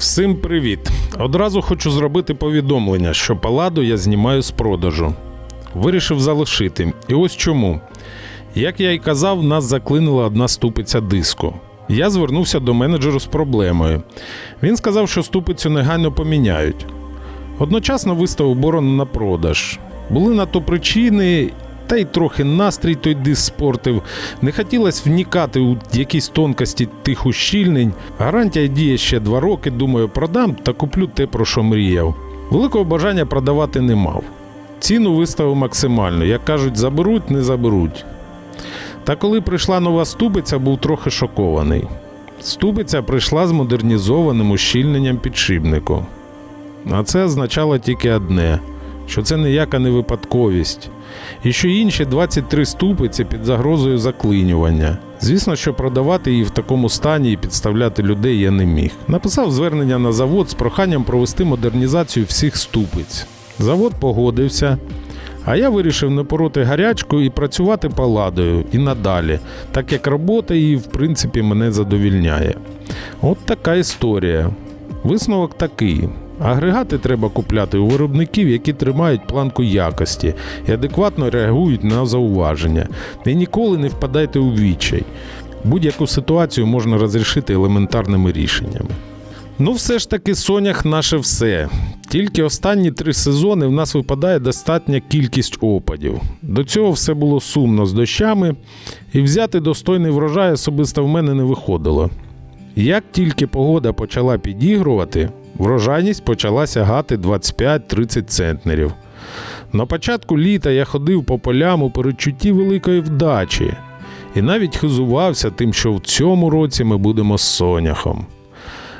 Всім привіт! Одразу хочу зробити повідомлення, що паладу я знімаю з продажу. Вирішив залишити. І ось чому. Як я й казав, нас заклинила одна ступиця диску. Я звернувся до менеджеру з проблемою. Він сказав, що ступицю негайно поміняють. Одночасно виставив борону на продаж. Були на то причини, та й трохи настрій той диск спортив. Не хотілося вникати у якісь тонкості тих ущільнень. Гарантія діє ще два роки. Думаю, продам та куплю те, про що мріяв. Великого бажання продавати не мав. Ціну виставив максимально. Як кажуть, заберуть, не заберуть. Та коли прийшла нова ступиця, був трохи шокований. Ступиця прийшла з модернізованим ущільненням підшипнику. А це означало тільки одне: що це ніяка не випадковість. І що інші 23 ступиці під загрозою заклинювання. Звісно, що продавати її в такому стані і підставляти людей я не міг. Написав звернення на завод з проханням провести модернізацію всіх ступиць. Завод погодився. А я вирішив не пороти гарячку і працювати паладою і надалі, так як робота її, в принципі, мене задовільняє. От така історія. Висновок такий: агрегати треба купляти у виробників, які тримають планку якості і адекватно реагують на зауваження. І ніколи не впадайте у відчай. Будь-яку ситуацію можна розрішити елементарними рішеннями. Ну, все ж таки, Сонях наше все. Тільки останні три сезони в нас випадає достатня кількість опадів. До цього все було сумно з дощами, і взяти достойний врожай особисто в мене не виходило. Як тільки погода почала підігрувати, врожайність почала сягати 25-30 центнерів. На початку літа я ходив по полям у передчутті великої вдачі і навіть хизувався тим, що в цьому році ми будемо з соняхом.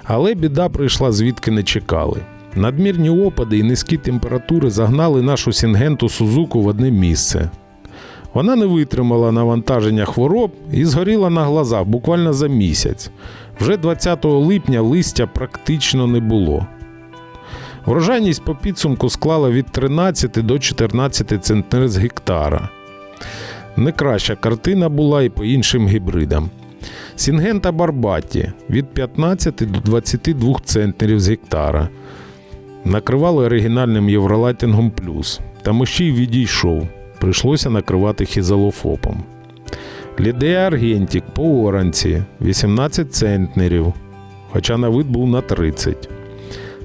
Але біда прийшла звідки не чекали. Надмірні опади і низькі температури загнали нашу сінгенту Сузуку в одне місце. Вона не витримала навантаження хвороб і згоріла на глазах буквально за місяць. Вже 20 липня листя практично не було. Врожайність по підсумку склала від 13 до 14 центнер з гектара. Не краща картина була і по іншим гібридам. Сінгента Барбаті від 15 до 22 центнерів з гектара. Накривали оригінальним Євролайтингом плюс. Та мощій відійшов. Прийшлося накривати хізалофопом. Лідея Аргентік по оранці 18 центнерів, хоча на вид був на 30.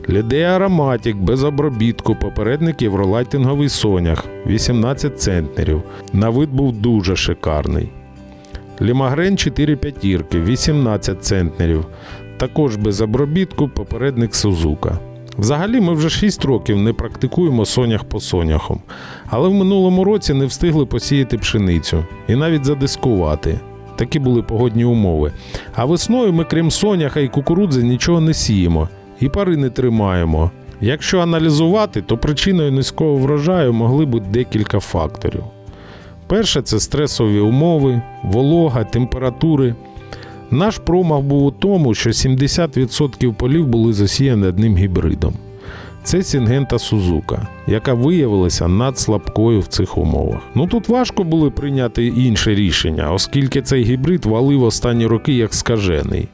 Лідея Ароматік без обробітку, попередник євролайтинговий сонях 18 центнерів. На вид був дуже шикарний. Лімагрен 4 п'ятірки 18 центнерів. Також без обробітку попередник Сузука. Взагалі ми вже 6 років не практикуємо сонях по соняхам, але в минулому році не встигли посіяти пшеницю і навіть задискувати. Такі були погодні умови. А весною ми, крім соняха і кукурудзи, нічого не сіємо і пари не тримаємо. Якщо аналізувати, то причиною низького врожаю могли бути декілька факторів. Перше це стресові умови, волога, температури. Наш промах був у тому, що 70% полів були засіяні одним гібридом. Це Сінгента Сузука, яка виявилася надслабкою в цих умовах. Ну тут важко було прийняти інше рішення, оскільки цей гібрид валив останні роки як скажений.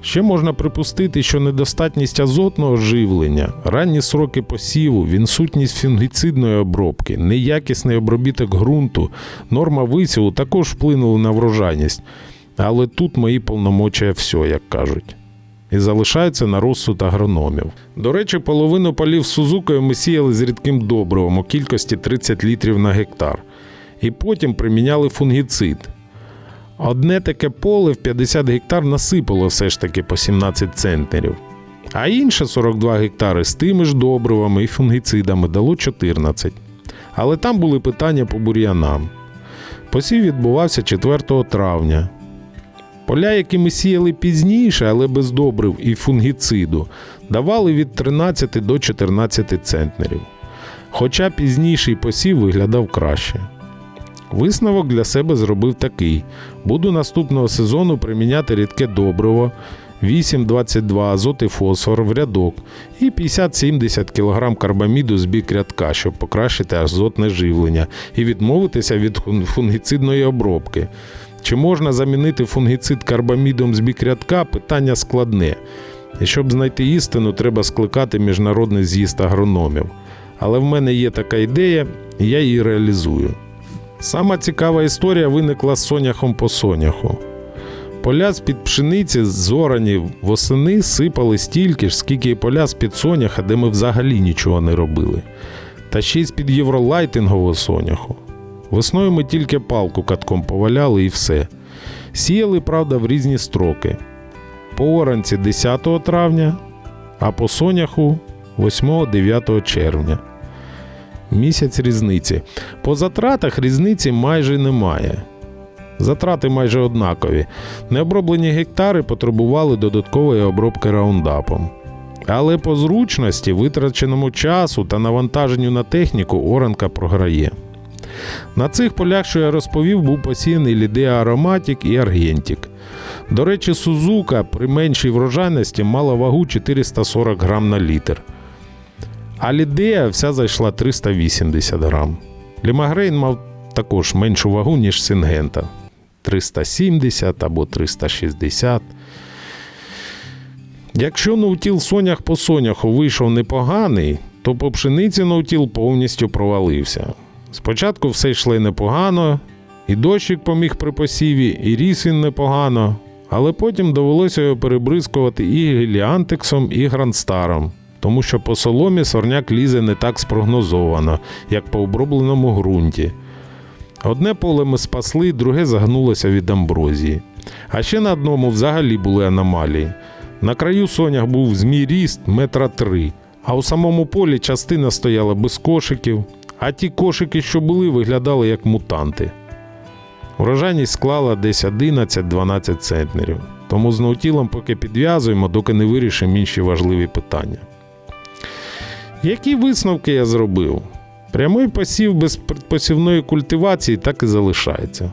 Ще можна припустити, що недостатність азотного живлення, ранні сроки посіву, відсутність фунгіцидної обробки, неякісний обробіток ґрунту, норма висіву також вплинули на врожайність. Але тут мої повномочія все, як кажуть. І залишаються на розсуд агрономів. До речі, половину полів Сузукою ми сіяли з рідким добривом у кількості 30 літрів на гектар. І потім приміняли фунгіцид. Одне таке поле в 50 гектар насипало все ж таки по 17 центнерів. А інше 42 гектари з тими ж добривами і фунгіцидами дало 14. Але там були питання по бур'янам. Посів відбувався 4 травня. Поля, які ми сіяли пізніше, але без добрив і фунгіциду, давали від 13 до 14 центнерів. Хоча пізніший посів виглядав краще. Висновок для себе зробив такий: буду наступного сезону приміняти рідке добриво, 8-22 азот і фосфор в рядок і 50-70 кг карбаміду з бік рядка, щоб покращити азотне живлення і відмовитися від фун- фунгіцидної обробки. Чи можна замінити фунгіцид карбамідом з бік рядка? Питання складне. І щоб знайти істину, треба скликати міжнародний з'їзд агрономів. Але в мене є така ідея, і я її реалізую. Сама цікава історія виникла з соняхом по соняху. Поля з-під пшениці зорані восени сипали стільки ж, скільки і поля з-під соняха, де ми взагалі нічого не робили. Та ще й з-під євролайтингового соняху. Весною ми тільки палку катком поваляли і все. Сіяли, правда, в різні строки. По оранці 10 травня, а по соняху 8-9 червня. Місяць різниці. По затратах різниці майже немає. Затрати майже однакові. Необроблені гектари потребували додаткової обробки раундапом. Але по зручності, витраченому часу та навантаженню на техніку оранка програє. На цих полях, що я розповів, був посіяний лідеа ароматік і аргентік. До речі, Сузука при меншій врожайності мала вагу 440 грам на літр. А лідея вся зайшла 380 грам. Лімагрейн мав також меншу вагу, ніж Сингента 370 або 360. Якщо наутіл сонях по соняху вийшов непоганий, то по пшениці наутіл повністю провалився. Спочатку все йшло непогано, і дощик поміг при посіві, і ріс він непогано, але потім довелося його перебризкувати і геліантексом, і грандстаром, тому що по соломі сорняк лізе не так спрогнозовано, як по обробленому ґрунті. Одне поле ми спасли, друге загнулося від амброзії. А ще на одному взагалі були аномалії. На краю сонях був змій ріст метра три, а у самому полі частина стояла без кошиків, а ті кошики, що були, виглядали як мутанти. Урожайність склала десь 11-12 центнерів, тому з наутілом поки підв'язуємо, доки не вирішимо інші важливі питання. Які висновки я зробив? Прямий посів без предпосівної культивації так і залишається.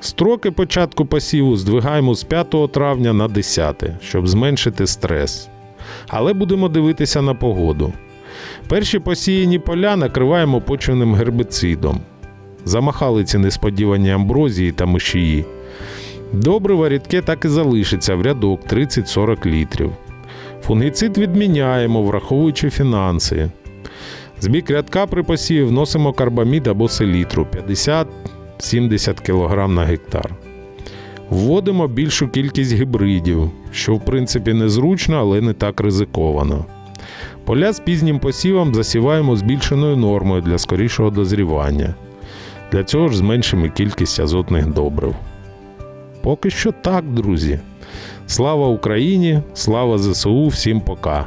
Строки початку посіву здвигаємо з 5 травня на 10, щоб зменшити стрес. Але будемо дивитися на погоду. Перші посіяні поля накриваємо почвеним гербицидом. Замахали ці несподівані амброзії та мишії. Добриво рідке так і залишиться в рядок 30-40 літрів. Фунгіцид відміняємо, враховуючи фінанси. З бік рядка при посіві вносимо карбамід або селітру 50-70 кг на гектар. Вводимо більшу кількість гібридів, що в принципі незручно, але не так ризиковано. Поля з пізнім посівом засіваємо збільшеною нормою для скорішого дозрівання. Для цього ж зменшимо кількість азотних добрив. Поки що так, друзі. Слава Україні! Слава ЗСУ! Всім пока!